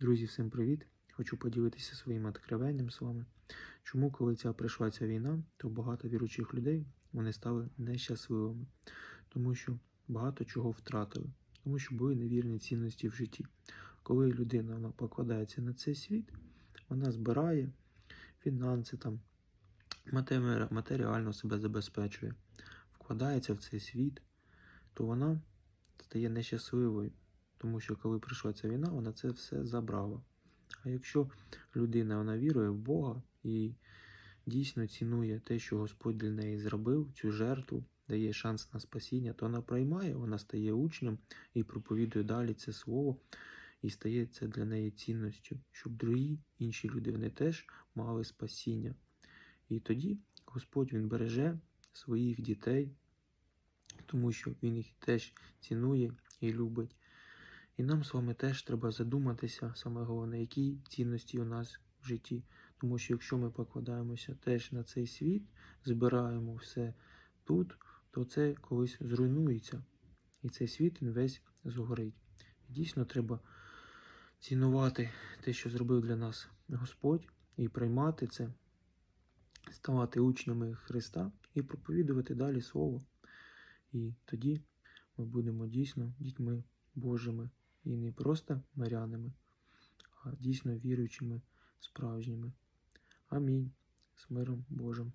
Друзі, всім привіт! Хочу поділитися своїм откровенням з вами. Чому, коли ця прийшла ця війна, то багато віруючих людей вони стали нещасливими, тому що багато чого втратили, тому що були невірні цінності в житті. Коли людина вона покладається на цей світ, вона збирає фінанси, там, матеріально себе забезпечує, вкладається в цей світ, то вона стає нещасливою. Тому що коли прийшла ця війна, вона це все забрала. А якщо людина вона вірує в Бога і дійсно цінує те, що Господь для неї зробив, цю жертву, дає шанс на спасіння, то вона приймає, вона стає учнем і проповідує далі це слово, і стає це для неї цінністю, щоб другі інші люди вони теж мали спасіння. І тоді Господь Він береже своїх дітей, тому що Він їх теж цінує і любить. І нам з вами теж треба задуматися, саме головне, які цінності у нас в житті. Тому що якщо ми покладаємося теж на цей світ, збираємо все тут, то це колись зруйнується. І цей світ він весь згорить. Дійсно треба цінувати те, що зробив для нас Господь, і приймати це, ставати учнями Христа і проповідувати далі Слово. І тоді ми будемо дійсно дітьми Божими і не просто мирянами, а дійсно віруючими, справжніми. Амінь. З миром Божим.